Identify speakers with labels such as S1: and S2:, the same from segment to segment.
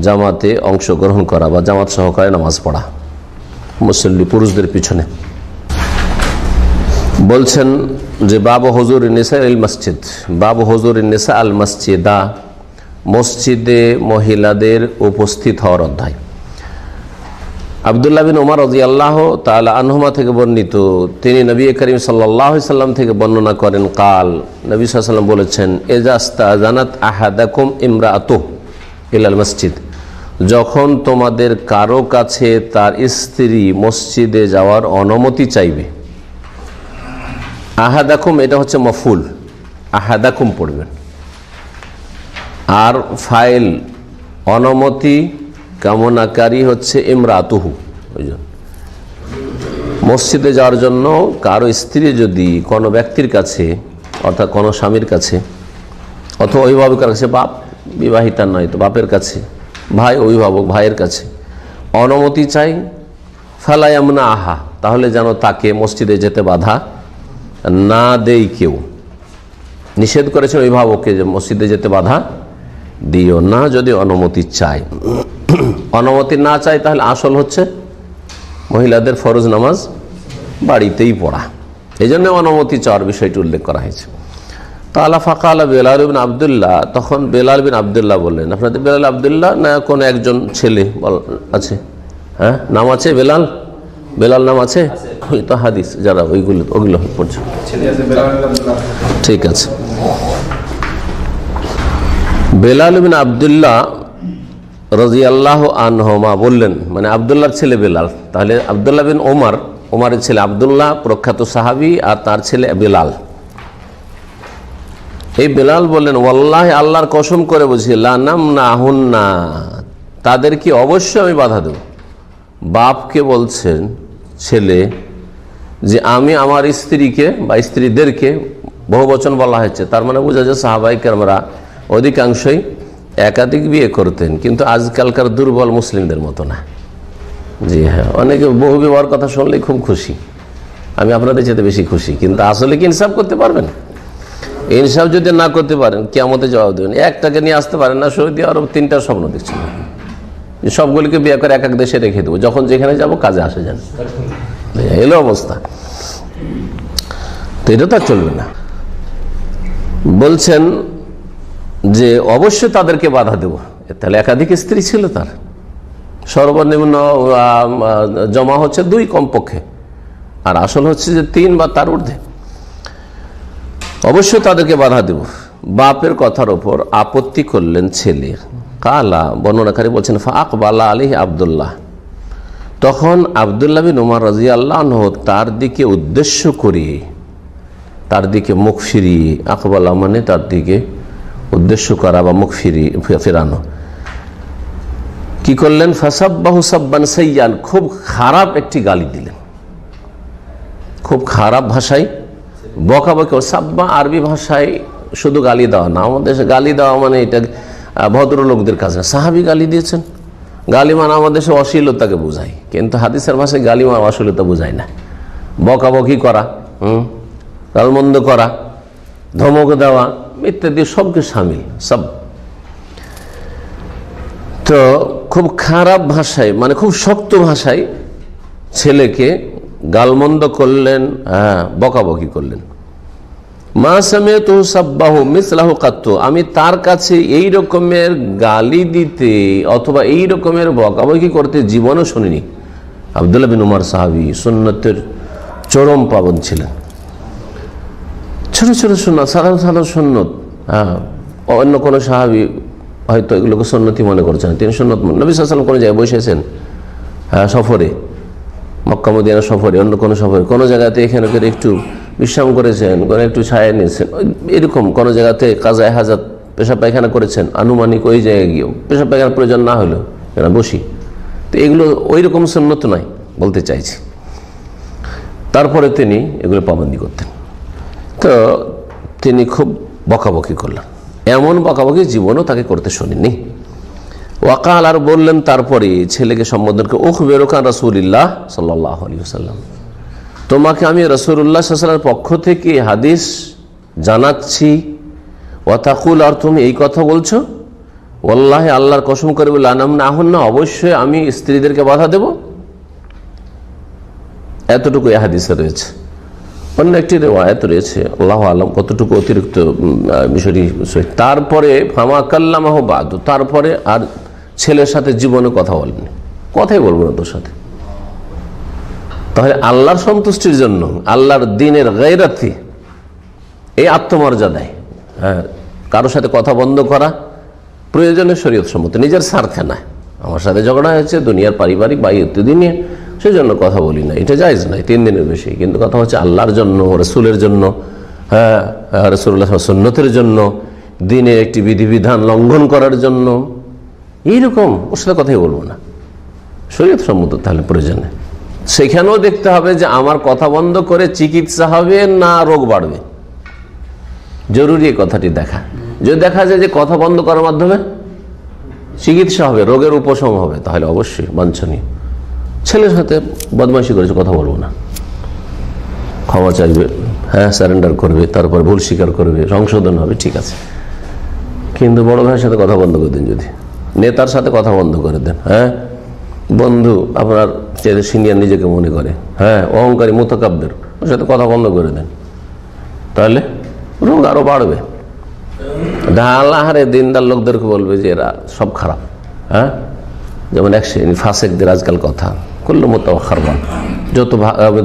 S1: জামাতে অংশগ্রহণ করা বা জামাত সহকারে নামাজ পড়া মুসল্লি পুরুষদের পিছনে। বলছেন যে, বাবু হজুর নেসা আল মসজিদ। বাবু হজুর নেসা আল মসজিদা মসজিদে মহিলাদের উপস্থিত হওয়ার অধ্যায়। আবদুল্লাহ বিন ওমর রাজি আল্লাহ তালা আনহুমা থেকে বর্ণিত, তিনি নবী করিম সাল্লাহ সাল্লাম থেকে বর্ণনা করেন, কাল নবী সাল্লাম বলেছেন এজাস্তা জানাত আহাদাকুম ইমরা আতো ইলাল মসজিদ। যখন তোমাদের কারও কাছে তার স্ত্রী মসজিদে যাওয়ার অনুমতি চাইবে, আহাদাকুম, এটা হচ্ছে মফুল, আহাদাকুম পড়বেন। আর ফাইল, অনুমতি কামনাকারী হচ্ছে ইমরাতুহু, ওই জন্য মসজিদে যাওয়ার জন্য কারও স্ত্রী যদি কোনো ব্যক্তির কাছে, অর্থাৎ কোনো স্বামীর কাছে, অথবা অভিভাবকের কাছে, বাপ বিবাহিতা নয় তো বাপের কাছে, ভাই অভিভাবক ভাইয়ের কাছে। অনুমতি চাই ফালায়ামনা আহা, তাহলে যেন তাকে মসজিদে যেতে বাধা না দেই কেউ। নিষেধ করেছেন অভিভাবককে যে মসজিদে যেতে বাধা দিও না যদি অনুমতি চাই অনুমতি না চাই তাহলে আসল হচ্ছে মহিলাদের ফরজ নামাজ বাড়িতেই পড়া। এই জন্য অনুমতি চাওয়ার বিষয়টি উল্লেখ করা হয়েছে। তালা আলা বেলাল বিন আবদুল্লাহ, তখন বেলাল বিন আবদুল্লাহ বললেন, আপনাদের বেলাল আবদুল্লাহ না কোনো একজন ছেলে? আছে। হ্যাঁ নাম আছে বেলাল? বেলাল নাম আছে? ওই তো হাদিস, যারা ওইগুলো, ওগুলো পড়ছে। ঠিক আছে। বেলাল বিন আবদুল্লাহ রাজি আল্লাহ আনহমা বললেন মানে আবদুল্লাহর ছেলে বেলাল। তাহলে আবদুল্লাহ বিন ওমার ওমারের ছেলে আবদুল্লাহ, প্রখ্যাত সাহাবি, আর তার ছেলে বেলাল। এই বেলাল বললেন ওল্লাহ আল্লাহর কসম করে বলছি লানাম না আহুন না তাদেরকে অবশ্যই আমি বাধা দেব? বাপকে বলছেন ছেলে যে, আমি আমার স্ত্রীকে বা স্ত্রীদেরকে বহু বচন বলা হয়েছে। তার মানে বোঝা যায় সাহাবাহিক আমরা অধিকাংশই একাধিক বিয়ে করতেন, কিন্তু আজকালকার দুর্বল মুসলিমদের মতো না। জি হ্যাঁ অনেকে বহু বিবাহর কথা শুনলেই খুব খুশি। আমি আপনাদের যেতে বেশি খুশি, কিন্তু আসলে কি ইনসাফ করতে পারবেন? ইনসাফ যদি না করতে পারেন কেমতে জবাব দেবেন। একটাকে নিয়ে আসতে পারেন না, সৌদি আরব তিনটা স্বপ্ন দেখছেন সবগুলিকে বিয়ে করে এক এক দেশে রেখে দেবো। যখন যেখানে যাব, কাজে আসে যান এলো অবস্থা। তো এটা তো আর চলবে না। বলছেন যে, অবশ্যই তাদেরকে বাধা দেব। তাহলে একাধিক স্ত্রী ছিল তার। সর্বনিম্ন জমা হচ্ছে দুই কমপক্ষে। আর আসল হচ্ছে যে তিন বা তার ঊর্ধ্বে। অবশ্যই তাদেরকে বাধা দেব। বাপের কথার ওপর আপত্তি করলেন ছেলের কালা বর্ণনাকারী বলছেন ফা আকবালা আলী আবদুল্লাহ। তখন আবদুল্লাহ বিন উমার রাজি আল্লাহ তার দিকে উদ্দেশ্য করিয়ে তার দিকে মুখ ফিরিয়ে, আকবালা মানে তার দিকে উদ্দেশ্য করা বা মুখ ফিরিয়ে ফেরানো। কি করলেন? ফাসাব্বাহু সাব্বান সাইয়ান, খুব খারাপ একটি গালি দিলেন। খুব খারাপ ভাষায় বকাবকি সাব্বা আরবি ভাষায় শুধু গালি দেওয়া না, আমাদের দেশে গালি দেওয়া মানে এটা ভদ্রলোকদের কাজ না। সাহাবি গালি দিয়েছেন। গালি মানে আমাদের দেশে অশ্লীলতাকে বোঝায়, কিন্তু হাদিসের ভাষায় গালি মানে অশ্লীলতা বোঝায় না। বকাবকি করা, হুম, গালমন্দ করা, ধমক দেওয়া, ইত্যাদি সবকে সামিল, সব। তো খুব খারাপ ভাষায় মানে খুব শক্ত ভাষায় ছেলেকে গালমন্দ করলেন হ্যাঁ বকাবকি করলেন। মা সামে তো সাব্বাহু মিসলাহু কাত্তু। আমি তার কাছে এই রকমের গালি দিতে অথবা এই রকমের বকাবকি করতে জীবনও শুনিনি। আবদুল্লাহ বিন উমার সাহাবি সুন্নতের চরম পাবন ছিলেন। ছোট ছোট সুন্নত, সাধারণ সাধারণ সুন্নত হ্যাঁ অন্য কোনো সাহাবি হয়তো এগুলোকে সুন্নতি মনে করছেন তিনি সুন্নত মনে- নবী সাল্লাম কোনো জায়গায় বসেছেন হ্যাঁ সফরে। মক্কা মদিনা সফরে, অন্য কোনো সফরে, কোনো জায়গাতে এখানে করে একটু বিশ্রাম করেছেন কোনো একটু ছায়া নিয়েছেন। এরকম কোনো জায়গাতে কাজায় হাজাত পেশা পায়খানা করেছেন, আনুমানিক ওই জায়গায় গিয়েও। পেশা পায়খানার প্রয়োজন না হলেও এরা বসি। তো এগুলো ওই রকম সুন্নত নয় বলতে চাইছি। তারপরে তিনি এগুলো পাবন্দি করতেন। তো তিনি খুব বকাবকি করলেন। এমন বকাবকি জীবনও তাকে করতে শুনিনি ওয়াকাল আর বললেন, তারপরে ছেলেকে সম্বোধনকে উখ বেরোকান রসুলিল্লাহ সাল্লাহ আলী তোমাকে আমি রসুল্লাহ সাল্লামের পক্ষ থেকে হাদিস জানাচ্ছি। ওয়াতাকুল আর তুমি এই কথা বলছো? ওল্লাহে আল্লাহর কসম করে বলে আনাম না হন না, অবশ্যই আমি স্ত্রীদেরকে বাধা দেব। এতটুকু এই হাদিসে রয়েছে। অন্য একটি রেওয়ায়ত রয়েছে, আল্লাহ আলম, কতটুকু অতিরিক্ত বিষয়টি। তারপরে, ফামা কাল্লামাহ বাদু তারপরে আর ছেলের সাথে জীবনে কথা বলেনি কথাই বলব না তোর সাথে। তাহলে আল্লাহর সন্তুষ্টির জন্য, আল্লাহর দিনের গাইরাথি এই আত্মমর্যাদায় হ্যাঁ কারোর সাথে কথা বন্ধ করা প্রয়োজনে শরীয়ত সম্মত। নিজের স্বার্থে না আমার সাথে ঝগড়া হয়েছে, দুনিয়ার পারিবারিক বা ইত্যাদি নিয়ে সেজন্য কথা বলি না। এটা জায়জ নয়, তিন দিনের বেশি। কিন্তু কথা হচ্ছে আল্লাহর জন্য, রসুলের জন্য হ্যাঁ রসুল্লাহ সন্ন্যতের জন্য, দিনে একটি বিধিবিধান লঙ্ঘন করার জন্য এইরকম, ওর সাথে কথাই বলব না। শরীয়ত সম্মত তাহলে প্রয়োজনে সেখানেও দেখতে হবে যে আমার কথা বন্ধ করে চিকিৎসা হবে না রোগ বাড়বে। জরুরি কথাটি দেখা। যদি দেখা যায় যে কথা বন্ধ করার মাধ্যমে চিকিৎসা হবে, রোগের উপশম হবে, তাহলে অবশ্যই বাঞ্ছনীয়। ছেলের সাথে বদমাইশি করেছে, কথা বলব না। ক্ষমা চাইবে হ্যাঁ স্যারেন্ডার করবে, তারপর ভুল স্বীকার করবে, সংশোধন হবে, ঠিক আছে। কিন্তু বড় ভাইয়ের সাথে কথা বন্ধ করে দিন যদি। নেতার সাথে কথা বন্ধ করে দেন হ্যাঁ? বন্ধু, আপনার চেয়ে সিনিয়র নিজেকে মনে করে হ্যাঁ? অহংকারী মোতকাব্যের ওর সাথে কথা বন্ধ করে দেন। তাহলে রোগ আরও বাড়বে। ঢালাহারে দিনদার লোকদেরকে বলবে যে এরা সব খারাপ হ্যাঁ? যেমন এক শ্রেণি ফাসেকদের আজকাল কথা করল মতো খারবান যত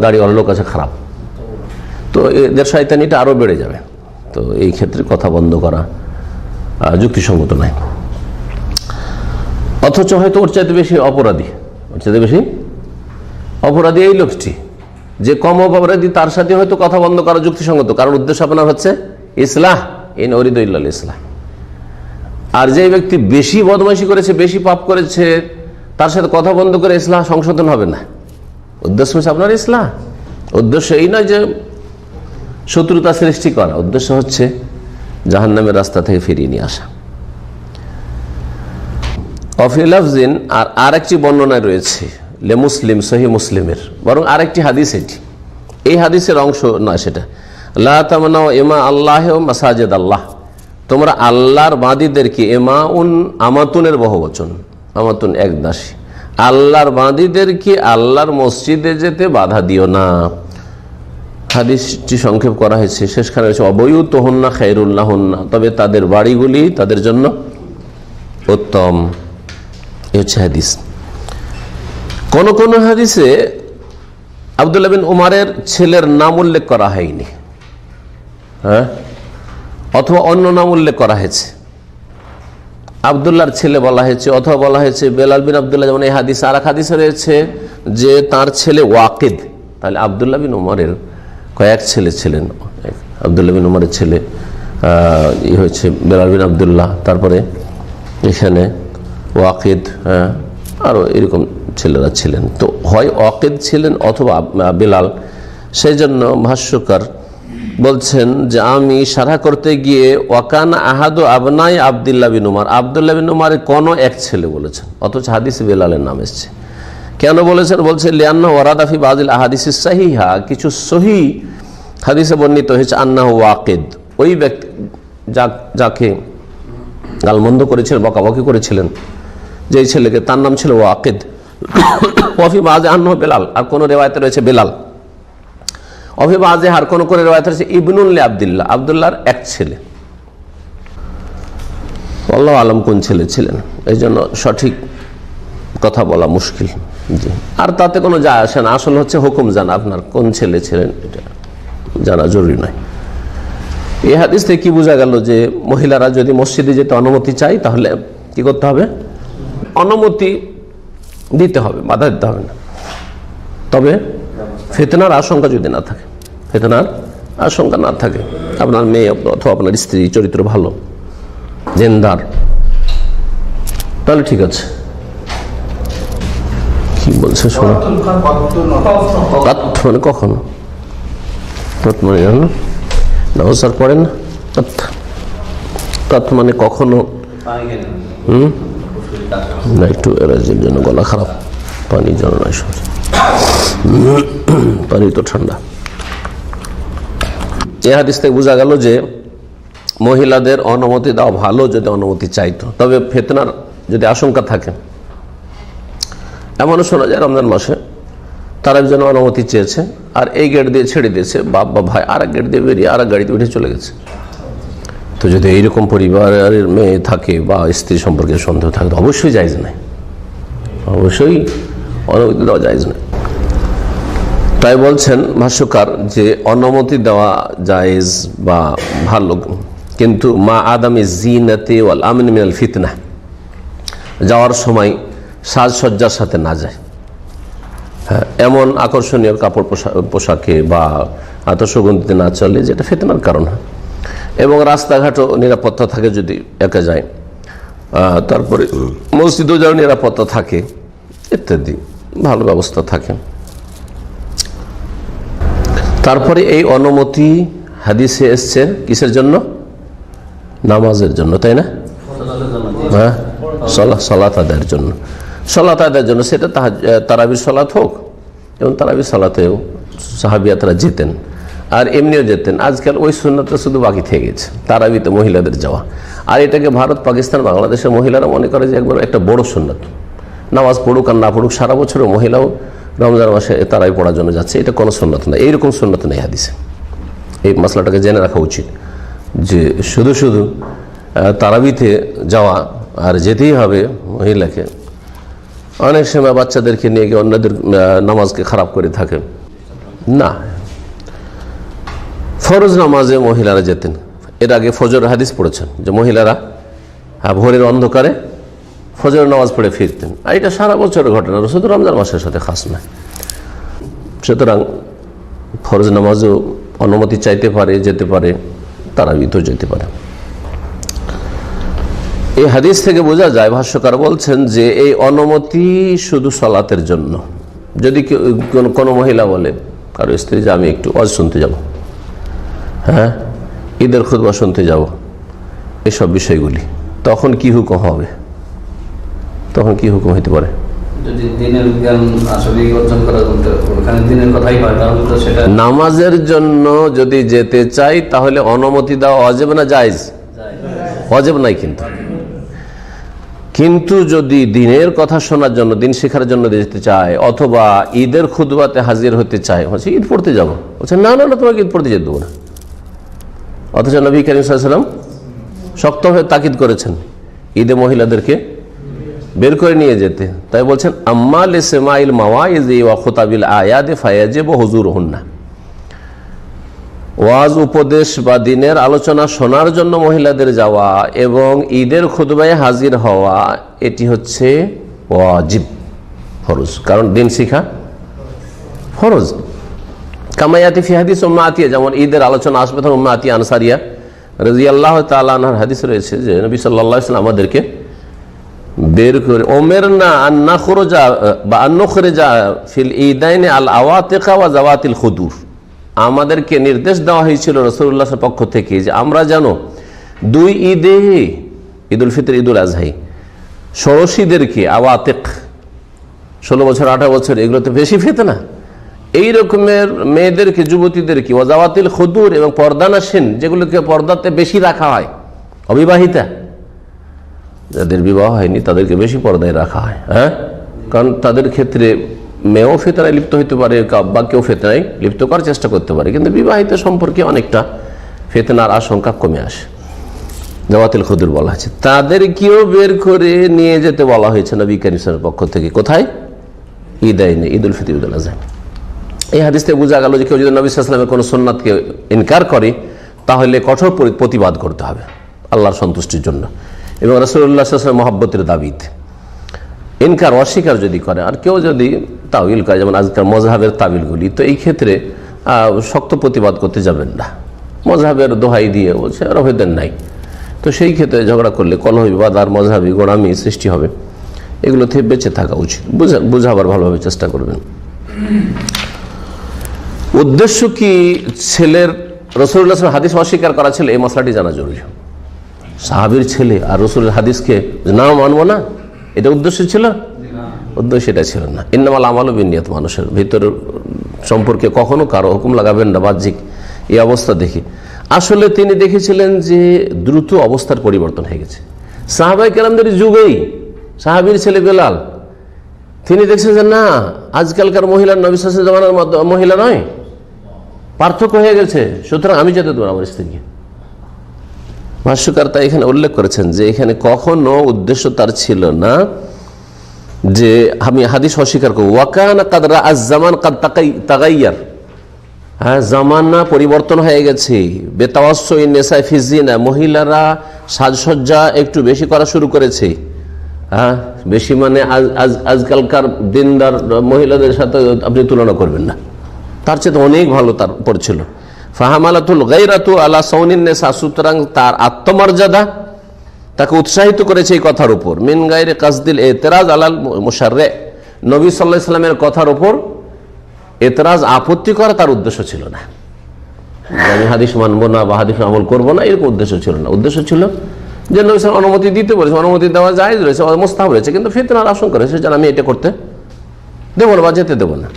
S1: দাঁড়িয়ে লোক আছে খারাপ। তো এদের শয়তানিটা আরও বেড়ে যাবে। তো এই ক্ষেত্রে কথা বন্ধ করা যুক্তিসঙ্গত নয়। অথচ হয়তো ওর চাইতে বেশি অপরাধী। ওর চাইতে বেশি অপরাধী এই লোকটি। যে কম অপরাধী, তার সাথে হয়তো কথা বন্ধ করা যুক্তিসঙ্গত। কারণ উদ্দেশ্য আপনার হচ্ছে ইসলাহ ইন অরিদ ইসলাহ আর যে ব্যক্তি বেশি বদমাইশি করেছে, বেশি পাপ করেছে, তার সাথে কথা বন্ধ করে ইসলাম সংশোধন হবে না। উদ্দেশ্য হচ্ছে আপনার ইসলাম উদ্দেশ্য এই নয় যে শত্রুতা সৃষ্টি করা। উদ্দেশ্য হচ্ছে জাহান্নামের রাস্তা থেকে ফিরিয়ে নিয়ে আসা। অফিলাফজিন আর আরেকটি বর্ণনায় রয়েছে, লে মুসলিম, সহি মুসলিমের। বরং আরেকটি হাদিস এটি। এই হাদিসের অংশ নয় সেটা। তামানাও এমা আল্লাহ মাসাজেদ আল্লাহ তোমরা আল্লাহর বাঁদিদেরকে এমা উন আমাতুনের বহুবচন, আমাতুন এক দাসী। আল্লাহর বাঁদিদেরকে আল্লাহর মসজিদে যেতে বাধা দিও না। হাদিসটি সংক্ষেপ করা হয়েছে। শেষখানে হয়েছে অবয়ুত হন্না খাইরুল্লাহ হন্না তবে তাদের বাড়িগুলি তাদের জন্য উত্তম। হচ্ছে হাদিস। কোন কোন হাদিসে আবদুল্লাহ বিন উমারের ছেলের নাম উল্লেখ করা হয়নি। হ্যাঁ? অথবা অন্য নাম উল্লেখ করা হয়েছে। আবদুল্লাহর ছেলে বলা হয়েছে অথবা বলা হয়েছে বেলাল বিন আবদুল্লাহ, যেমন এই হাদিস আর এক হাদিসে রয়েছে যে তার ছেলে ওয়াকিদ। তাহলে আবদুল্লাহ বিন উমরের কয়েক ছেলে ছিলেন। আবদুল্লাহ বিন উমরের ছেলে ই হয়েছে বেলাল বিন আবদুল্লাহ। তারপরে এখানে ওয়াকিদ হ্যাঁ? আরও এরকম ছেলেরা ছিলেন। তো হয় ওয়াকিদ ছিলেন অথবা বেলাল। সেই জন্য ভাষ্যকার বলছেন যে, আমি সারা করতে গিয়ে ওয়াকান আহাদু আবনাই আবদুল্লাহ বিন উমার। আবদুল্লাহ বিন উমারের কোনো এক ছেলে বলেছেন, অথচ হাদিস বেলালের নাম এসছে। কেন বলেছেন? বলছে, লিয়ান্না ওয়ারাদাফি বাজিল আহাদিস সাহিহা। কিছু সহি হাদিসে বর্ণিত হয়েছে আন্না ওয়াকেদ। ওই ব্যক্তি যাকে গালমন্দ করেছিলেন, বকাবকি করেছিলেন যেই ছেলেকে, তার নাম ছিল ওয়াকেদ। ওয়াফি বাজে আন্ন বেলাল, আর কোন রেওয়ায়তে রয়েছে বেলাল। অফি বাজে আর কোন কোন রেওয়ায়তে রয়েছে ইবনুল্লি আবদুল্লাহ, আবদুল্লাহর এক ছেলে। আল্লাহ আলম কোন ছেলে ছিলেন? এই জন্য সঠিক কথা বলা মুশকিল। জি। আর তাতে কোনো যায় আসে না। আসল হচ্ছে হুকুম জানা। আপনার কোন ছেলে ছিলেন? এটা জানা জরুরি নয়। এই হাদিস থেকে কি বোঝা গেল যে মহিলারা যদি মসজিদে যেতে অনুমতি চাই তাহলে কি করতে হবে? অনুমতি দিতে হবে বাধা দিতে হবে না। তবে ফেতনার আশঙ্কা যদি না থাকে ফেতনার আশঙ্কা না থাকে আপনার মেয়ে অথবা আপনার স্ত্রী চরিত্র ভালো জেন্দার তাহলে ঠিক আছে। কি বলছে শোনো? মানে কখনো। কাত মানে জানো নামাজ আর পড়েন না। কাত কাত মানে কখনো। হুম? না, একটু অ্যালার্জির জন্য গলা খারাপ পানি যেন সব পানি তো ঠান্ডা। এ হাদিস থেকে বোঝা গেল যে মহিলাদের অনুমতি দেওয়া ভালো যদি অনুমতি চাইতো। তবে ফেতনার যদি আশঙ্কা থাকে, এমনও শোনা যায় রমজান মাসে তারা যেন অনুমতি চেয়েছে, আর এই গেট দিয়ে ছেড়ে দিয়েছে, বাপ বা ভাই আর গেট দিয়ে বেরিয়ে আর গাড়িতে উঠে চলে গেছে। তো যদি এইরকম পরিবারের মেয়ে থাকে বা স্ত্রী সম্পর্কে সন্দেহ থাকে অবশ্যই জায়জ নাই। অবশ্যই অনুমতি দেওয়া জায়জ নাই। তাই বলছেন ভাষ্যকার যে অনুমতি দেওয়া জায়েজ বা ভালো, কিন্তু মা আদামে জিনাতে ওয়াল আমিন মিনাল ফিতনা, যাওয়ার সময় সাজসজ্জার সাথে না যায়। হ্যাঁ এমন আকর্ষণীয় কাপড় পোশাক বা আতসগন্ধিতে না চলে, যেটা ফেতনার কারণ হয়। এবং রাস্তাঘাটও নিরাপত্তা থাকে যদি একা যায়। তারপরে মসজিদেও যেন নিরাপত্তা থাকে, ইত্যাদি, ভালো ব্যবস্থা থাকে। তারপরে এই অনুমতি হাদিসে এসছে কিসের জন্য? নামাজের জন্য, তাই না? হ্যাঁ? সলা- সলাত আদায়ের জন্য। সলাত আদায়ের জন্য সেটা তারাবির সলাত হোক এবং তারাবির সলাতেও সাহাবিয়াতরা যেতেন। আর এমনিও যেতেন। আজকাল ওই সুন্নতটা শুধু বাকি থেকে গেছে। তারাবিতে মহিলাদের যাওয়া। আর এটাকে ভারত, পাকিস্তান, বাংলাদেশের মহিলারা মনে করে যে একবার একটা বড় সুন্নত। নামাজ পড়ুক আর না পড়ুক, সারা বছরও মহিলাও রমজান মাসে তারাই পড়ার জন্য যাচ্ছে। এটা কোনো সুন্নত না। এইরকম সুন্নত নেই হাদিসে। এই মশলাটাকে জেনে রাখা উচিত যে শুধু শুধু তারাবিতে যাওয়া আর যেতেই হবে মহিলাকে। অনেক সময় বাচ্চাদেরকে নিয়ে গিয়ে অন্যদের নামাজকে খারাপ করে থাকে। না ফরজ নামাজে মহিলারা যেতেন। এর আগে ফজর হাদিস পড়েছেন যে মহিলারা আহ, ভোরের অন্ধকারে ফজর নামাজ পড়ে ফিরতেন। আর এটা সারা বছরের ঘটনা। শুধু রমজান মাসের সাথে খাস নয় সুতরাং ফরজ নামাজও অনুমতি চাইতে পারে যেতে পারে তারা তো যেতে পারে। এই হাদিস থেকে বোঝা যায় ভাষ্যকার বলছেন যে এই অনুমতি শুধু সলাতের জন্য। যদি কোনো মহিলা বলে কারও স্ত্রী যে আমি একটু অজ শুনতে যাব। হ্যাঁ? ঈদের খুদবা শুনতে যাব। এসব বিষয়গুলি। তখন কি হুকুম হবে? তখন কি হুকুম হইতে পারে? নামাজের জন্য যদি যেতে চাই তাহলে অনুমতি দেওয়া অজেব না জায়জ? অজেব নাই কিন্তু। কিন্তু যদি দিনের কথা শোনার জন্য দিন শেখার জন্য যেতে চায় অথবা ঈদের খুদবাতে হাজির হতে চায় ঈদ পড়তে যাব। বলছে না না না তোমাকে ঈদ পড়তে যেতে দেবো না। অথচ নবী করিম সাল্লাম শক্তভাবে তাকিদ করেছেন ঈদে মহিলাদেরকে বের করে নিয়ে যেতে। তাই বলছেন আম্মাল সেমাইল মাওয়াইজি ওয়া খুতাবিল আয়াদে ফায়াজে হুজুর হন্না ওয়াজ, উপদেশ বা দিনের আলোচনা শোনার জন্য মহিলাদের যাওয়া এবং ঈদের খুদবায় হাজির হওয়া, এটি হচ্ছে ওয়াজিব, ফরজ। কারণ দিন শিখা ফরজ। কামায়াতি ফি হাদিস উম্মা আতিয়া যেমন ঈদের আলোচনা আসবে তখন উম্মা আতিয়া আনসারিয়া রাজি আল্লাহ তালার হাদিস রয়েছে যে নবী সাল্লাহ ইসলাম আমাদেরকে বের করে ওমের না আন্না খরজা বা আন্ন খরেজা ফিল ঈদাইনে আল আওয়াতেকা ওয়া জাওয়াতিল খুদুর। আমাদেরকে নির্দেশ দেওয়া হয়েছিল রসুল্লাহর পক্ষ থেকে যে আমরা যেন দুই ঈদে ঈদুল ফিতর, ঈদুল আজহাই ষোড়শীদেরকে আওয়াতেক, ষোলো বছর, আঠারো বছর এগুলো তো বেশি ফেতনা। এই রকমের মেয়েদেরকে, যুবতীদেরকে ওজাওয়াতিল খুদুর এবং পর্দানাসীন, যেগুলোকে পর্দাতে বেশি রাখা হয়, অবিবাহিতা, যাদের বিবাহ হয়নি, তাদেরকে বেশি পর্দায় রাখা হয় হ্যাঁ? কারণ তাদের ক্ষেত্রে মেয়েও ফেতনায় লিপ্ত হতে পারে বা কেউ ফেতনায় লিপ্ত করার চেষ্টা করতে পারে, কিন্তু বিবাহিত সম্পর্কে অনেকটা ফেতনার আশঙ্কা কমে আসে। জওয়াতিল খুদুর বলা হয়েছে। তাদেরকেও বের করে নিয়ে যেতে বলা হয়েছে নবী করিমের পক্ষ থেকে। কোথায়? ঈদ আইনে ঈদ উল ফিতর ঈদ উল আজহা এই হাদিস থেকে বোঝা গেল যে কেউ যদি নবী সাল্লামের কোনো সোননাথকে ইনকার করে, তাহলে কঠোর প্রতিবাদ করতে হবে আল্লাহর সন্তুষ্টির জন্য। এবং রসুল্লাহ সাল্লাম মহাব্বতের দাবিতে ইনকার, অস্বীকার যদি করে, আর কেউ যদি তাবিল করে, যেমন আজকাল মজাহের তাবিলগুলি তো এই ক্ষেত্রে শক্ত প্রতিবাদ করতে যাবেন না। মজাহের দোহাই দিয়ে বলছে রহেদের নাই। তো সেই ক্ষেত্রে ঝগড়া করলে কলহ, বিবাদ আর মজাহাবি গোড়ামি সৃষ্টি হবে। এগুলো থেকে বেঁচে থাকা উচিত। বুঝা বুঝাবার ভালোভাবে চেষ্টা করবেন। উদ্দেশ্য কি ছেলের রসুল্লাহ হাদিস অস্বীকার করা ছিল? এই মশলাটি জানা জরুরি। সাহাবির ছেলে আর রসুলের হাদিসকে না মানবো না? এটা উদ্দেশ্য ছিল? উদ্দেশ্য এটা ছিল না। ইন্নামাল আমালও বিনিয়ত, মানুষের ভিতর সম্পর্কে কখনো কারও হুকুম লাগাবেন না, বাহ্যিক। এই অবস্থা দেখি। আসলে তিনি দেখেছিলেন যে দ্রুত অবস্থার পরিবর্তন হয়ে গেছে। সাহাবাই কেরামদের যুগেই সাহাবির ছেলে বেলাল, তিনি দেখছেন যে না, আজকালকার মহিলার নবিশ্বাসের জমানার মহিলা নয়। পার্থক্য হয়ে গেছে, সুতরাং আমি যেতে দেবো আমার স্ত্রীকে ভাষ্যকার তা এখানে উল্লেখ করেছেন যে এখানে কখনো উদ্দেশ্য তার ছিল না যে আমি হাদিস অস্বীকার করব। ওয়াকানা কাদরা আজ জামান কাদ তাকাই, তাগাইয়ার। হ্যাঁ জামানা পরিবর্তন হয়ে গেছে। বেতাওয়াসই ফিজিনা মহিলারা সাজসজ্জা একটু বেশি করা শুরু করেছে। হ্যাঁ বেশি মানে আজ, আজকালকার দিনদার মহিলাদের সাথে আপনি তুলনা করবেন না। তার চেয়ে অনেক ভালো তার উপর ছিল। ফাহামালাতুল গাইরাতু আলা সৌনিন নেশা সুতরাং তার আত্মমর্যাদা তাকে উৎসাহিত করেছে এই কথার উপর। মিন গাইরে কাসদিল এতেরাজ আলাল মুশাররে। নবী সাল্লাহ ইসলামের কথার উপর এতরাজ আপত্তি করা তার উদ্দেশ্য ছিল না। আমি হাদিস মানবো না বা হাদিস আমল করব না, এরকম উদ্দেশ্য ছিল না। উদ্দেশ্য ছিল যে নবী সাল্লাম অনুমতি দিতে বলেছে, অনুমতি দেওয়া যায় রয়েছে মোস্তাহ রয়েছে, কিন্তু ফিতনার আশঙ্কা রয়েছে যেন আমি এটা করতে দেবো না বা যেতে দেবো না।